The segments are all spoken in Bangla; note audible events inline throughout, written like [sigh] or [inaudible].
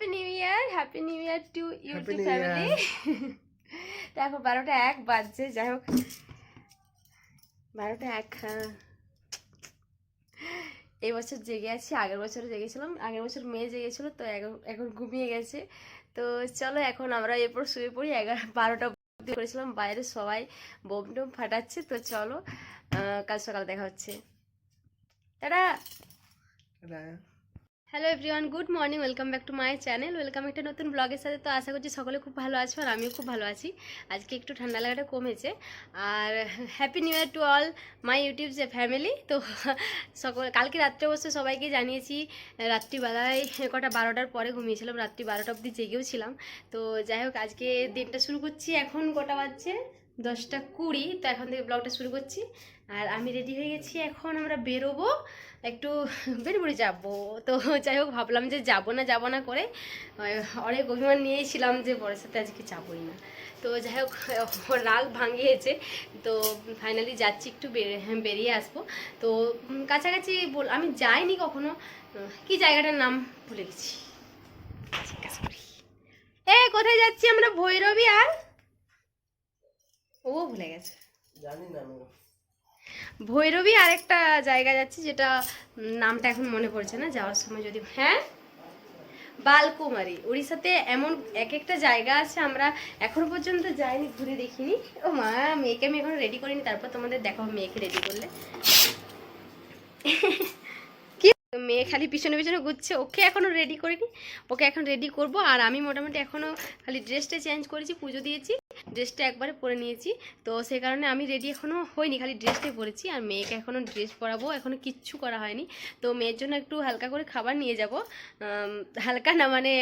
Happy new year happy new year to YouTube family দেখো বারোটা এক বাজছে যাই হোক। বারোটা এক হ্যাঁ। এই বছর জেগে আছি আগের বছর জেগেছিলাম আগের বছর মেয়ে জেগেছিল তো এখন- ঘুমিয়ে গেছে। তো চলো এখন আমরা এরপর শুয়ে পড়ি এগারো বারোটা করেছিলাম বাইরে সবাই বোম টোম ফাটাচ্ছে তো চলো কাল সকাল দেখা হচ্ছে। তারা hello everyone good morning welcome back to my channel welcome একটা নতুন ব্লগের সাথে। তো আশা করছি সকলে খুব ভালো আছো আর আমিও খুব ভালো আছি। আজকে একটু ঠান্ডা লাগাটা কমেছে। আর happy new year to all my YouTube যে ফ্যামিলি তো সকল, কালকে রাত্রে অবশ্য সবাইকে জানিয়েছি, রাত্রিবেলায় কটা বারোটার পরে ঘুমিয়েছিলাম, রাত্রি বারোটা অবধি জেগেও ছিলাম। তো যাই হোক, আজকে দিনটা শুরু করছি। এখন কটা বাজছে? দশটা কুড়ি। তো এখন থেকে ব্লগটা শুরু করছি। আর আমি রেডি হয়ে গেছি এখন আমরা বেরোবো একটু [laughs] বেরুবুড়ি যাব। তো যাই হোক ভাবলাম যে যাব না যাব না করে অনেক অভিমান নিয়েছিলাম যে বড়ের সাথে আজকে যাবই না। তো যাই হোক [laughs] রাগ ভাঙিয়েছে। তো ফাইনালি যাচ্ছি একটু হ্যাঁ, বেরিয়ে আসব। তো কাছাকাছি বল আমি যাইনি কখনো। কি জায়গাটার নাম ভুলে গেছি। করি। এ কোথায় যাচ্ছি আমরা? ভৈরবী আর? ও ভুলে গেছে। জানি না ভৈরবী আরেকটা জায়গা যাচ্ছি, যেটা নামটা এখন মনে পড়ছে না, যাওয়ার সময় যদি হ্যাঁ? বালকুমারী। উড়িষ্যাতে এমন এক একটা জায়গা আছে, আমরা এখনও পর্যন্ত যাইনি, ঘুরে দেখিনি। ও মা, মেয়েকে আমি এখন রেডি করিনি, তারপর তোমাদের দেখাবো মেয়েকে রেডি করলে। খালি পিছনে পিছনে ঘুরছে। ওকে এখনও রেডি করিনি। ওকে এখন রেডি করব। আর আমি মোটামুটি এখনও খালি ড্রেসটা চেঞ্জ করেছি, পুজো দিয়েছি। ড্রেসটা একবারে পরে নিয়েছি। তো সেই কারণে আমি রেডি এখনও হইনি, খালি ড্রেসটাই পরেছি। আর মেয়েকে এখনও ড্রেস পরাবো এখনও কিচ্ছু করা হয়নি। তো মেয়ের জন্য একটু হালকা করে খাবার নিয়ে যাব। হালকা না মানে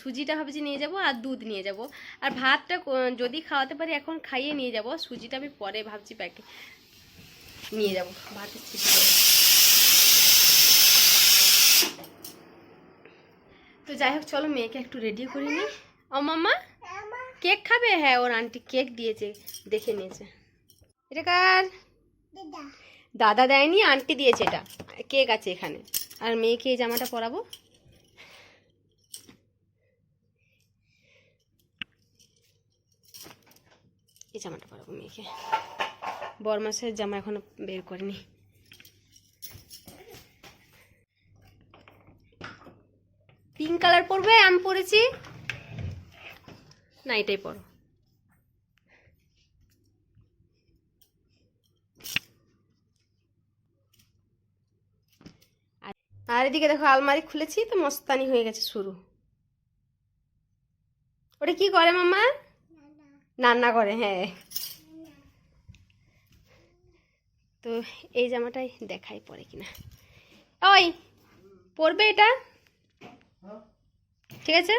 সুজিটা ভাবছি নিয়ে যাব আর দুধ নিয়ে যাব। আর ভাতটা যদি খাওয়াতে পারি এখন খাইয়ে নিয়ে যাব। সুজিটা আমি পরে ভাবছি প্যাকে নিয়ে যাব। ভাতের ছিটি তো যাই হোক চলো মেয়েকে একটু রেডি করে নিই। ও মাম্মা কেক খাবে? হ্যাঁ ওর আন্টি কেক দিয়েছে দেখে নিয়েছে। এটা কার? দাদা। দেয়নি আন্টি দিয়েছে এটা। কেক আছে এখানে। আর মেয়েকে এই জামাটা পরাবো? এই জামাটা পরাবো মেয়েকে। বরমাসের জামা এখনও বের করিনি। পিঙ্ক কালার পরবে, আমি পরেছি। না, এটাই পরো। আর এদিকে দেখো, আলমারি খুলেছি তো, মস্তানি হয়ে গেছে শুরু। ওটা কি করে মামা রান্না করে হ্যাঁ। তো এই জামাটাই দেখাই পরে কিনা। ওই, পরবে এটা? ঠিক আছে?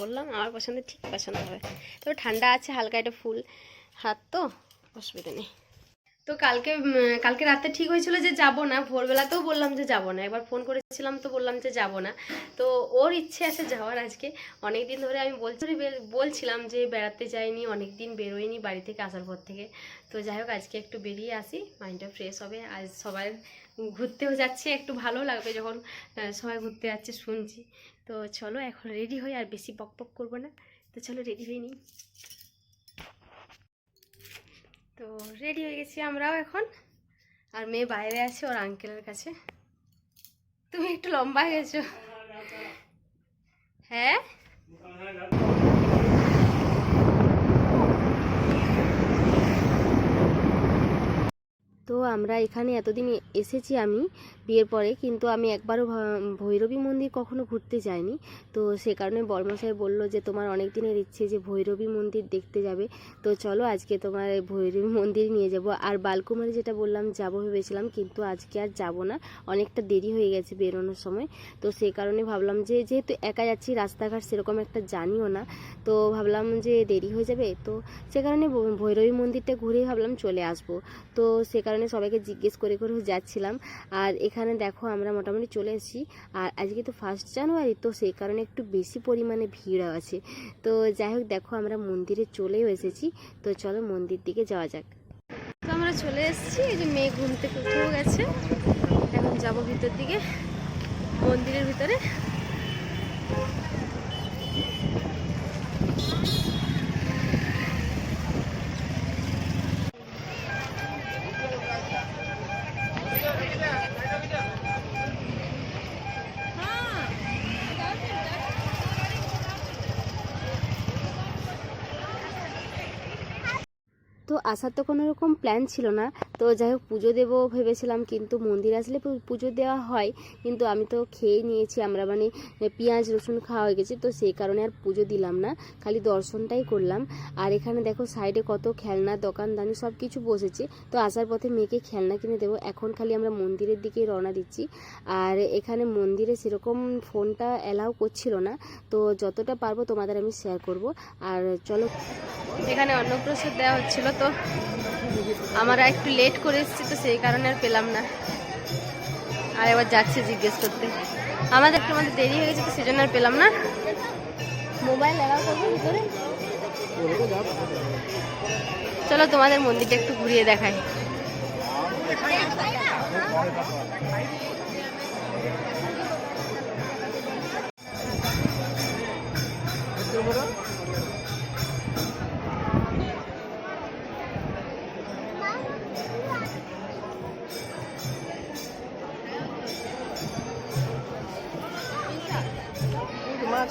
বললাম আমার পছন্দ ঠিক পছন্দ হবে। তবে ঠান্ডা আছে হালকা একটা ফুল হাত তো অসুবিধা নেই। তো কালকে কালকে রাতে ঠিক হয়েছিল যে যাব না ভোরবেলাতেও বললাম যে যাব না। একবার ফোন করেছিলাম তো বললাম যে যাব না। তো ওর ইচ্ছে আছে যাওয়ার আজকে। অনেক দিন ধরে আমি বলছি বলছিলাম যে বেড়াতে যাইনি অনেক দিন বেরোয়নি বাড়ি থেকে আসার পর থেকে। তো যাই হোক আজকে একটু বেরিয়ে আসি মাইন্ডটা ফ্রেশ হবে। আজ সবাই ঘুরতেও যাচ্ছে, একটু ভালো লাগবে যখন সবাই ঘুরতে যাচ্ছে শুনছি। তো চলো এখন রেডি হই আর বেশি বক বক করব না। তো চলো রেডি হয়ে নিই। তো রেডি হয়ে গেছি আমরাও এখন। আর মেয়ে বাইরে আছে ওর আঙ্কেলের কাছে। তুমি একটু লম্বা হয়ে? গেছো হ্যাঁ আমরা এখানে এতদিন এসেছি আমি বিয়ের পরে, কিন্তু আমি একবারও ভৈরবী মন্দির কখনো ঘুরতে যাইনি। তো সে কারণে বর্মশাই বলল যে, তোমার অনেক দিনের ইচ্ছে যে ভৈরবী মন্দির দেখতে যাবে। তো চলো আজকে তোমার ভৈরবী মন্দির নিয়ে যাব। আর বালকুমারি যেটা বললাম, যাব ভেবেছিলাম, কিন্তু আজকে আর যাব না। অনেকটা দেরি হয়ে গেছে বেরোনোর সময়। তো সে কারণে ভাবলাম যে, যেহেতু একা যাচ্ছি, রাস্তাঘাট সেরকম একটা জানিও না। তো ভাবলাম যে দেরি হয়ে যাবে। তো সে কারণে ভৈরবী মন্দিরটা ঘুরেই ভাবলাম চলে আসব। তো সে কারণে সবাইকে জিজ্ঞেস করে করে যাচ্ছিলাম। আর এখানে দেখো আমরা মোটামুটি চলে এসেছি। আর আজকে তো ফার্স্ট জানুয়ারি তো সেই কারণে একটু বেশি পরিমাণে ভিড় আছে। তো যাই হোক, দেখো আমরা মন্দিরে চলেও এসেছি। তো চলো মন্দির দিকে যাওয়া যাক। তো আমরা চলে এসেছি, এই যে মেয়ে ঘুম থেকে উঠেও গেছে। এখন যাব ভিতর দিকে, মন্দিরের ভিতরে। আসার তো কোনো রকম প্ল্যান ছিল না। তো যাই হোক, পুজো দেবো ভেবেছিলাম, কিন্তু মন্দির আসলে পুজো দেওয়া হয়। কিন্তু আমি তো খেয়ে নিয়েছি, আমরা মানে পেঁয়াজ, রসুন খাওয়া হয়ে গেছে, তো সেই কারণে আর পুজো দিলাম না। খালি দর্শনটাই করলাম। আর এখানে দেখো সাইডে কত খেলনা দোকানদানি সব কিছু বসেছে। তো আসার পথে মেয়েকে খেলনা কিনে দেবো। এখন খালি আমরা মন্দিরের দিকে রওনা দিচ্ছি। আর এখানে মন্দিরে সেরকম ফোনটা অ্যালাউ করছিল না। তো যতটা পারব তোমাদের আমি শেয়ার করব। আর চলো এখানে অন্নপ্রসাদ দেওয়া হচ্ছিল তো আমরা একটু লেট করে এসেছি তো সেই কারণে আর পেলাম না। আর এবার যাচ্ছে জিজ্ঞেস করতে। আমাদের একটু আমাদের দেরি হয়ে গেছে তো সেজন্য আর পেলাম না। মোবাইল করব ভিতরে চলো তোমাদের মন্দিরটা একটু ঘুরিয়ে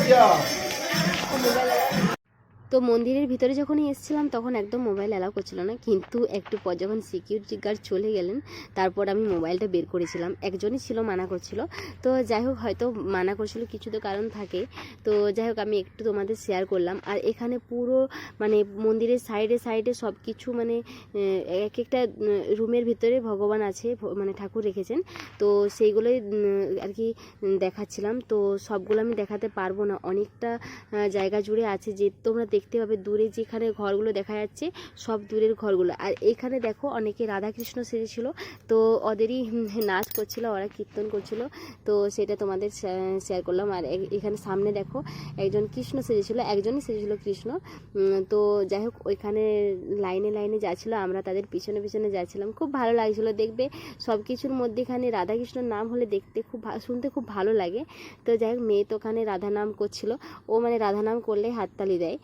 viado? মন্দিরের ভিতরে যখনই এসেছিলাম, তখন একদম মোবাইল অ্যালাউ করছিল না। কিন্তু একটু পর যখন সিকিউরিটি গার্ড চলে গেলেন, তারপর আমি মোবাইলটা বের করেছিলাম। একজনই ছিল, মানা করছিল। তো যাই হোক, হয়তো মানা করছিল, কিছু তো কারণ থাকে। তো যাই হোক, আমি একটু তোমাদের শেয়ার করলাম। আর এখানে পুরো মানে মন্দিরের সাইডে সাইডে সব কিছু মানে এক একটা রুমের ভিতরে ভগবান আছে মানে ঠাকুর রেখেছেন। তো সেইগুলোই আর কি, দেখাচ্ছিলাম। তো সবগুলো আমি দেখাতে পারব না। অনেকটা জায়গা জুড়ে আছে যে তোমরা দেখতে পাবে দূরে যেখানে ঘরগুলো দেখা যাচ্ছে, সব দূরের ঘরগুলো। আর এখানে দেখো অনেকে রাধাকৃষ্ণ সেজেছিল, তো ওদেরই নাচ করছিল, ওরা কীর্তন করছিল। তো সেটা তোমাদের শেয়ার করলাম। আর এখানে সামনে দেখো একজন কৃষ্ণ সেজেছিল, একজনই সেজেছিল কৃষ্ণ। তো যাই হোক, ওইখানে লাইনে লাইনে যাচ্ছিল, আমরা তাদের পিছনে পিছনে যাচ্ছিলাম। খুব ভালো লাগছিল দেখবে। সব কিছুর মধ্যে এখানে রাধাকৃষ্ণর নাম হলে দেখতে খুব শুনতে খুব ভালো লাগে। তো যাই হোক, মেয়ে তো ওখানে রাধা নাম করছিল। ও মানে রাধা নাম করলে হাততালি দেয়।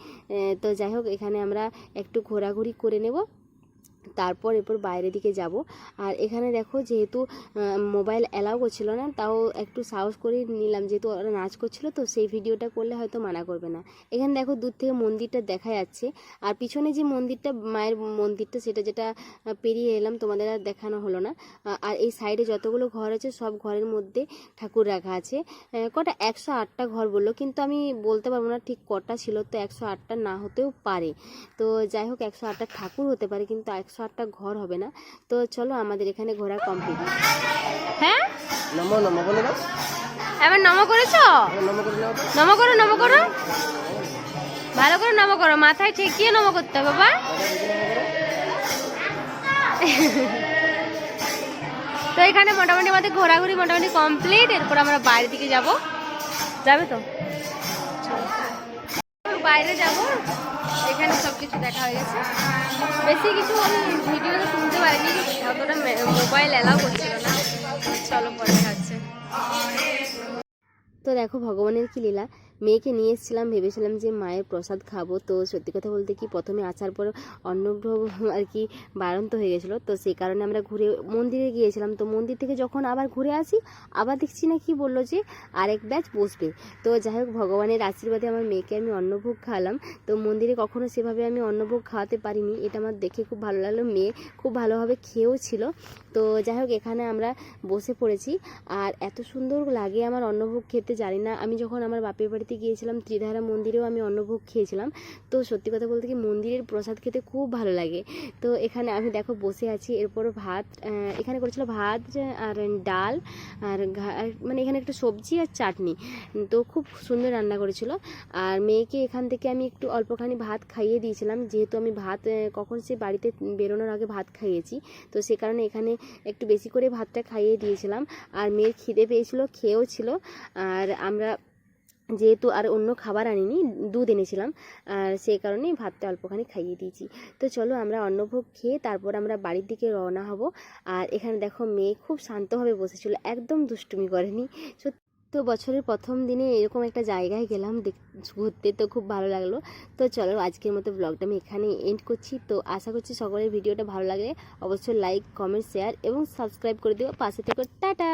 তো যাই হোক এখানে আমরা একটু ঘোরাঘুরি করে নেব। তারপর এরপর বাইরের দিকে যাব। আর এখানে দেখো যেহেতু মোবাইল অ্যালাউ করছিল না, তাও একটু সাহস করে নিলাম যেহেতু ওরা নাচ করছিল, তো সেই ভিডিওটা করলে হয়তো মানা করবে না। এখানে দেখো দূর থেকে মন্দিরটা দেখা যাচ্ছে। আর পিছনে যে মন্দিরটা, মায়ের মন্দিরটা, সেটা যেটা পেরিয়ে এলাম, তোমাদের আর দেখানো হলো না। আর এই সাইডে যতগুলো ঘর আছে, সব ঘরের মধ্যে ঠাকুর রাখা আছে। কটা একশো আটটা ঘর বলল, কিন্তু আমি বলতে পারব না ঠিক কটা ছিল, তো একশো আটটা না হতেও পারে। তো যাই হোক, একশো আটটা ঠাকুর হতে পারে, কিন্তু একশো আটটা ঘর হবে না। তো চলো আমাদের এখানে ঘোরা কমপ্লিট হ্যাঁ? নমো নমো বলে দাও এবার নম করেছ? নমো করে নম করো নম করো। ভালো করে নম করো মাথায় ঠেকিয়ে নম করতে হবে বাবা। তো এখানে মোটামুটি আমাদের ঘোরাঘুরি মোটামুটি কমপ্লিট এরপর আমরা বাইরের দিকে যাব। যাবে তো? চলো। বাইরে যাব এখানে সব কিছু দেখা হয়ে গেছে। বেশি কিছু আমি ভিডিওতে শুনতে পারিনি অতটা মোবাইল অ্যালাউ করছিল না। চলো পরে যাচ্ছে তো দেখো, ভগবানের কি লীলা। মেয়েকে নিয়ে এসেছিলাম, ভেবেছিলাম যে মায়ের প্রসাদ খাব। তো সত্যি কথা বলতে কি, প্রথমে আসার পর অন্নগ্রহ আর কি বাড়ন্ত হয়ে গেছিল। তো সেই কারণে আমরা ঘুরে মন্দিরে গিয়েছিলাম। তো মন্দির থেকে যখন আবার ঘুরে আসি, আবার দেখছি না কি বলল যে আরেক ব্যাচ বসবে। তো যাই হোক, ভগবানের আশীর্বাদে আমার মেয়েকে আমি অন্নভোগ খাওয়ালাম। তো মন্দিরে কখনো সেভাবে আমি অন্নভোগ খাওয়াতে পারিনি। এটা আমার দেখে খুব ভালো লাগল। মেয়ে খুব ভালোভাবে খেয়েও ছিল। তো যাই হোক এখানে আমরা বসে পড়েছি। আর এত সুন্দর লাগে আমার অন্নভোগ খেতে, জানি না। আমি যখন আমার বাপের বাড়িতে গিয়েছিলাম, ত্রিধারা মন্দিরেও আমি অন্নভোগ খেয়েছিলাম। তো সত্যি কথা বলতে কি, মন্দিরের প্রসাদ খেতে খুব ভালো লাগে। তো এখানে আমি দেখো, বসে আছি। এরপর ভাত এখানে করেছিল ভাত আর ডাল, আর মানে এখানে একটা সবজি আর চাটনি। তো খুব সুন্দর রান্না করেছিল। আর মেয়েকে এখান থেকে আমি একটু অল্পখানি ভাত খাইয়ে দিয়েছিলাম। যেহেতু আমি ভাত কখন সে বাড়িতে বেরোনোর আগে ভাত খাইয়েছি, তো সে কারণে এখানে একটু বেশি করে ভাতটা খাইয়ে দিয়েছিলাম। আর মেয়ের খিদে পেয়েছিল, খেয়েও ছিল। আর আমরা যেহেতু আর অন্য খাবার আনিনি, দুধ এনেছিলাম। আর সেই কারণে ভাতটা অল্পখানি খাইয়ে দিয়েছি। তো চলো আমরা অন্নভোগ খেয়ে তারপর আমরা বাড়ির দিকে রওনা হব। আর এখানে দেখো মেয়ে খুব শান্তভাবে বসেছিল, একদম দুষ্টুমি করেনি। সত্যি তো বছরের প্রথম দিনে এরকম একটা জায়গায় গেলাম ঘুরতে তো খুব ভালো লাগল। তো চলো আজকের মতো ব্লগটা আমি এখানে এন্ড করছি। তো আশা করছি সকলের ভিডিওটা ভালো লাগে অবশ্যই লাইক কমেন্ট শেয়ার এবং সাবস্ক্রাইব করে দিও। পাশে থেকে, টাটা!